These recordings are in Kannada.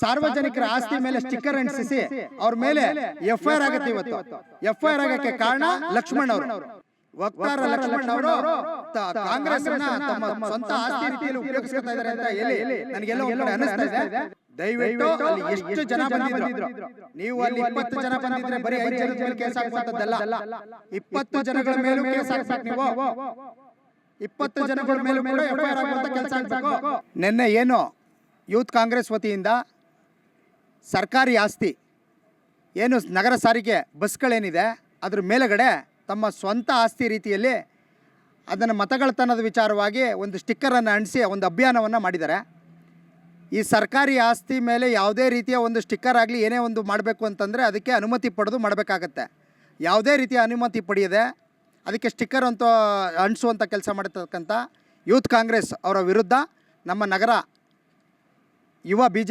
ಸಾರ್ವಜನಿಕರ ಆಸ್ತಿ ಮೇಲೆ ಸ್ಟಿಕ್ಕರ್ ಅಂಟಿಸಿ ಅವ್ರ ಮೇಲೆ ಎಫ್ಐಆರ್ ಆಗುತ್ತೆ ಇವತ್ತು. ಎಫ್ಐಆರ್ ಆಗಕ್ಕೆ ಕಾರಣ ಲಕ್ಷ್ಮಣ್ ಅವರು. ವಕ್ತಾರ ಲಕ್ಷ್ಮಣ್ ಅವರು ಕಾಂಗ್ರೆಸ್ ತಮ್ಮ ಸ್ವಂತ ಆಸ್ತಿ ರೀತಿಯಲ್ಲಿ ಉಪಯೋಗಿಸ್ಕೊತಾ ಇದಾರೆ ಅಂತ ಹೇಳಿ ನನಗೆಲ್ಲ ಒಂದು ಅನಿಸ್ತಾ ಇದೆ? ದಯವಿಟ್ಟು ಅಲ್ಲಿ ಎಷ್ಟು ಜನ ಬಂದಿದ್ರು? ನೀವು ಅಲ್ಲಿ ಇಪ್ಪತ್ತು ಜನ ಬಂದಿದ್ರೆ ಬರೀ ಐದು ಜನದ ಮೇಲೆ ಕೇಸ್ ಹಾಕುವಂತದ್ದಲ್ಲ ಇಪ್ಪತ್ತು ಜನಗಳ ಮೇಲೂ ಕೇಸ್ ಹಾಕ್ಬೇಕು. ನೀವು ಇಪ್ಪತ್ತು ಜನಗಳ ಮೇಲೂ ಕೂಡ ಎಫ್ಐಆರ್ ಆಗುವಂತ ಕೆಲಸ ಆಗ್ಬೇಕು ನಿನ್ನೆ ಏನು ಯೂತ್ ಕಾಂಗ್ರೆಸ್ ವತಿಯಿಂದ ಸರ್ಕಾರಿ ಆಸ್ತಿ. ಏನು ನಗರ ಸಾರಿಗೆ ಬಸ್ಗಳೇನಿದೆ, ಅದ್ರ ಮೇಲುಗಡೆ ತಮ್ಮ ಸ್ವಂತ ಆಸ್ತಿ ರೀತಿಯಲ್ಲಿ ಅದನ್ನು ಮತಗಳತನದ ವಿಚಾರವಾಗಿ ಒಂದು ಸ್ಟಿಕ್ಕರನ್ನು ಅಂಟಿಸಿ ಒಂದು ಅಭಿಯಾನವನ್ನು ಮಾಡಿದ್ದಾರೆ. ಈ ಸರ್ಕಾರಿ ಆಸ್ತಿ ಮೇಲೆ ಯಾವುದೇ ರೀತಿಯ ಒಂದು ಸ್ಟಿಕ್ಕರ್ ಆಗಲಿ ಏನೇ ಒಂದು ಮಾಡಬೇಕು ಅಂತಂದರೆ ಅದಕ್ಕೆ ಅನುಮತಿ ಪಡೆದು ಮಾಡಬೇಕಾಗತ್ತೆ. ಯಾವುದೇ ರೀತಿಯ ಅನುಮತಿ ಪಡೆಯದೆ ಅದಕ್ಕೆ ಸ್ಟಿಕ್ಕರ್ ಅಂತ ಅಂಟಿಸುವಂಥ ಕೆಲಸ ಮಾಡಿರ್ತಕ್ಕಂಥ ಯೂತ್ ಕಾಂಗ್ರೆಸ್ ಅವರ ವಿರುದ್ಧ ನಮ್ಮ ನಗರ ಯುವ ಬಿ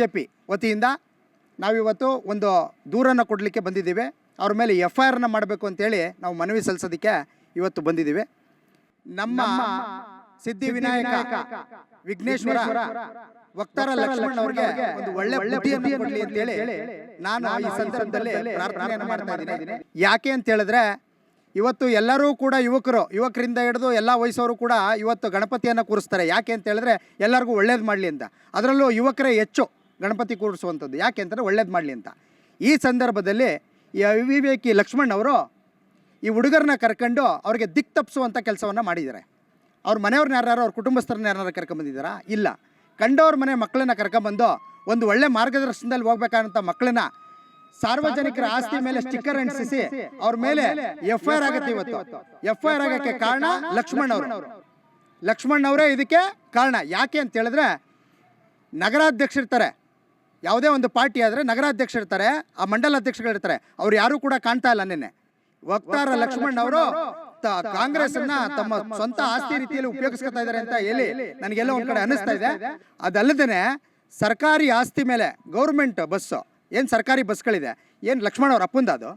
ವತಿಯಿಂದ ನಾವಿವತ್ತು ಒಂದು ದೂರನ್ನು ಕೊಡಲಿಕ್ಕೆ ಬಂದಿದ್ದೀವಿ. ಅವ್ರ ಮೇಲೆ ಎಫ್ ಐ ಆರ್ನ ಮಾಡಬೇಕು ಅಂತೇಳಿ ನಾವು ಮನವಿ ಸಲ್ಲಿಸೋದಕ್ಕೆ ಇವತ್ತು ಬಂದಿದ್ದೀವಿ. ನಮ್ಮ ಸಿದ್ಧಿ ವಿನಾಯಕ ವಿಘ್ನೇಶ್ವರ ವಕ್ತಾರ ಲಕ್ಷ್ಮಣ್ ಅವರಿಗೆ ಒಂದು ಒಳ್ಳೆ ಬುದ್ಧಿಯನ್ನು ಕೊಡಲಿ ಅಂತೇಳಿ ನಾನು ಈ ಸಂದರ್ಭದಲ್ಲಿ ಪ್ರಾರ್ಥನೆಯನ್ನು ಮಾಡ್ತಾ ಇದ್ದೀನಿ. ಯಾಕೆ ಅಂತ ಹೇಳಿದ್ರೆ ಇವತ್ತು ಎಲ್ಲರೂ ಕೂಡ ಯುವಕರು ಯುವಕರಿಂದ ಹಿಡಿದು ಎಲ್ಲ ವಯಸ್ಸವರು ಕೂಡ ಇವತ್ತು ಗಣಪತಿಯನ್ನು ಕೂರಿಸ್ತಾರೆ. ಯಾಕೆ ಅಂತ ಹೇಳಿದ್ರೆ ಎಲ್ಲರಿಗೂ ಒಳ್ಳೇದು ಮಾಡಲಿ ಅಂತ. ಅದರಲ್ಲೂ ಯುವಕರೇ ಹೆಚ್ಚು. ಗಣಪತಿ ಕೂರಿಸುವಂಥದ್ದು. ಯಾಕೆ ಅಂತಂದರೆ ಒಳ್ಳೇದು ಮಾಡಲಿ ಅಂತ. ಈ ಸಂದರ್ಭದಲ್ಲಿ ಈ ಅವಿವೇಕಿ ಲಕ್ಷ್ಮಣ್ ಅವರು ಈ ಹುಡುಗರನ್ನ ಕರ್ಕೊಂಡು ಅವ್ರಿಗೆ ದಿಕ್ ತಪ್ಪಿಸುವಂಥ ಕೆಲಸವನ್ನು ಮಾಡಿದ್ದಾರೆ. ಅವ್ರ ಮನೆಯವ್ರನ್ನ ಯಾರು ಅವ್ರ ಕುಟುಂಬಸ್ಥರನ್ನ ಯಾರು ಕರ್ಕೊಂಬಂದಿದ್ದಾರಾ? ಇಲ್ಲ. ಕಂಡವ್ರ ಮನೆ ಮಕ್ಕಳನ್ನ ಕರ್ಕೊಂಬಂದು ಒಂದು ಒಳ್ಳೆ ಮಾರ್ಗದರ್ಶನದಲ್ಲಿ ಹೋಗ್ಬೇಕಾದಂಥ ಮಕ್ಕಳನ್ನ ಸಾರ್ವಜನಿಕರ ಆಸ್ತಿ ಮೇಲೆ ಸ್ಟಿಕ್ಕರ್ ಅಂಟಿಸಿ ಅವ್ರ ಮೇಲೆ ಎಫ್ ಐ ಆರ್ ಆಗುತ್ತೆ ಇವತ್ತು. ಎಫ್ ಐ ಆರ್ ಆಗಕ್ಕೆ ಕಾರಣ ಲಕ್ಷ್ಮಣ್ ಅವರು. ಲಕ್ಷ್ಮಣ್ ಅವರೇ ಇದಕ್ಕೆ ಕಾರಣ. ಯಾಕೆ ಅಂತ ಹೇಳಿದ್ರೆ ನಗರಾಧ್ಯಕ್ಷರಿರ್ತಾರೆ. ಯಾವುದೇ ಒಂದು ಪಾರ್ಟಿ ಆದರೆ ನಗರಾಧ್ಯಕ್ಷರಿರ್ತಾರೆ ಆ ಮಂಡಲ ಅಧ್ಯಕ್ಷಗಳಿರ್ತಾರೆ ಅವ್ರು ಯಾರೂ ಕೂಡ ಕಾಣ್ತಾ ಇಲ್ಲ ನಿನ್ನೆ. ವಕ್ತಾರ ಲಕ್ಷ್ಮಣ್ ಅವರು ಕಾಂಗ್ರೆಸ್ ತಮ್ಮ ಸ್ವಂತ ಆಸ್ತಿ ರೀತಿಯಲ್ಲಿ ಉಪಯೋಗಿಸ್ಕೊತಾ ಇದ್ದಾರೆ ಅಂತ ಹೇಳಿ ನನಗೆಲ್ಲ ಒಂದ್ ಕಡೆ ಅನಿಸ್ತಾ ಇದೆ. ಅದಲ್ಲದೆ ಸರ್ಕಾರಿ ಆಸ್ತಿ ಮೇಲೆ ಗೌರ್ಮೆಂಟ್ ಬಸ್ಸು ಏನು ಸರ್ಕಾರಿ ಬಸ್ಗಳಿದೆ ಏನು ಲಕ್ಷ್ಮಣ್ ಅವ್ರ ಅಪ್ಪಂದ ಅದು?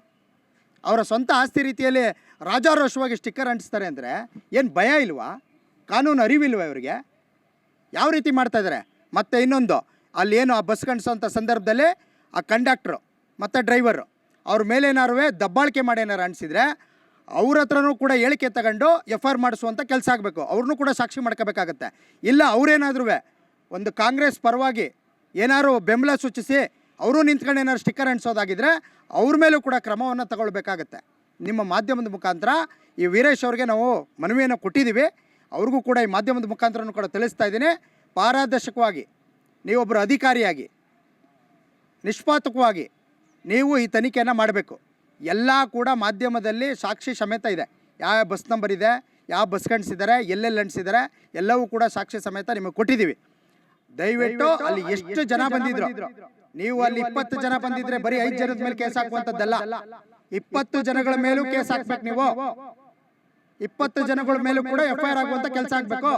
ಅವರ ಸ್ವಂತ ಆಸ್ತಿ ರೀತಿಯಲ್ಲಿ ರಾಜಾರೋಷವಾಗಿ ಸ್ಟಿಕ್ಕರ್ ಅಂಟಿಸ್ತಾರೆ ಅಂದರೆ ಏನು ಭಯ ಇಲ್ವಾ? ಕಾನೂನು ಅರಿವಿಲ್ವಾ ಇವರಿಗೆ? ಯಾವ ರೀತಿ ಮಾಡ್ತಾ ಇದ್ದಾರೆ ಮತ್ತೆ ಇನ್ನೊಂದು ಅಲ್ಲಿ ಏನು ಆ ಬಸ್ ಕಾಣಿಸೋಂಥ ಸಂದರ್ಭದಲ್ಲಿ ಆ ಕಂಡಕ್ಟ್ರು ಮತ್ತು ಡ್ರೈವರು ಅವ್ರ ಮೇಲೇನಾರು ದಬ್ಬಾಳಿಕೆ ಮಾಡಿ ಏನಾರು ಅನಿಸಿದರೆ ಅವ್ರ ಹತ್ರನೂ ಕೂಡ ಹೇಳಿಕೆ ತಗೊಂಡು ಎಫ್ ಆರ್ ಮಾಡಿಸುವಂಥ ಕೆಲಸ ಆಗಬೇಕು. ಅವ್ರನ್ನೂ ಕೂಡ ಸಾಕ್ಷಿ ಮಾಡ್ಕೋಬೇಕಾಗತ್ತೆ. ಇಲ್ಲ ಅವರೇನಾದ್ರೂ ಒಂದು ಕಾಂಗ್ರೆಸ್ ಪರವಾಗಿ ಏನಾದ್ರು ಬೆಂಬಲ ಸೂಚಿಸಿ ಅವರು ನಿಂತ್ಕೊಂಡು ಏನಾದ್ರು ಸ್ಟಿಕ್ಕರ್ ಅಂಟಿಸೋದಾಗಿದ್ದರೆ ಅವ್ರ ಮೇಲೂ ಕೂಡ ಕ್ರಮವನ್ನು ತಗೊಳ್ಬೇಕಾಗತ್ತೆ. ನಿಮ್ಮ ಮಾಧ್ಯಮದ ಮುಖಾಂತರ ಈ ವೀರೇಶ್ ಅವ್ರಿಗೆ ನಾವು ಮನವಿಯನ್ನು ಕೊಟ್ಟಿದ್ದೀವಿ. ಅವ್ರಿಗೂ ಕೂಡ ಈ ಮಾಧ್ಯಮದ ಮುಖಾಂತರನೂ ಕೂಡ ತಿಳಿಸ್ತಾ ಇದ್ದೀನಿ. ಪಾರದರ್ಶಕವಾಗಿ ನೀವೊಬ್ಬರು ಅಧಿಕಾರಿಯಾಗಿ ನಿಷ್ಪಾತಕವಾಗಿ ನೀವು ಈ ತನಿಖೆಯನ್ನು ಮಾಡಬೇಕು. ಎಲ್ಲ ಕೂಡ ಮಾಧ್ಯಮದಲ್ಲಿ ಸಾಕ್ಷಿ ಸಮೇತ ಇದೆ. ಯಾವ ಬಸ್ ನಂಬರ್ ಇದೆ ಯಾವ ಬಸ್ ಕಣಿಸಿದ್ದಾರೆ ಎಲ್ಲೆಲ್ಲಿ ಅಂಟಿಸಿದ್ದಾರೆ ಎಲ್ಲವೂ ಕೂಡ ಸಾಕ್ಷಿ ಸಮೇತ ನಿಮಗೆ ಕೊಟ್ಟಿದ್ದೀವಿ. ದಯವಿಟ್ಟು ಅಲ್ಲಿ ಎಷ್ಟು ಜನ ಬಂದಿದ್ರು? ನೀವು ಅಲ್ಲಿ ಇಪ್ಪತ್ತು ಜನ ಬಂದಿದ್ರೆ ಬರೀ ಐದು ಜನದ ಮೇಲೆ ಕೇಸ್ ಹಾಕುವಂಥದ್ದಲ್ಲ. ಇಪ್ಪತ್ತು ಜನಗಳ ಮೇಲೂ ಕೇಸ್ ಹಾಕ್ಬೇಕು ನೀವು. ಇಪ್ಪತ್ತು ಜನಗಳ ಮೇಲೂ ಕೂಡ ಎಫ್ ಐ ಆರ್ ಆಗುವಂತ ಕೆಲಸ ಆಗ್ಬೇಕು.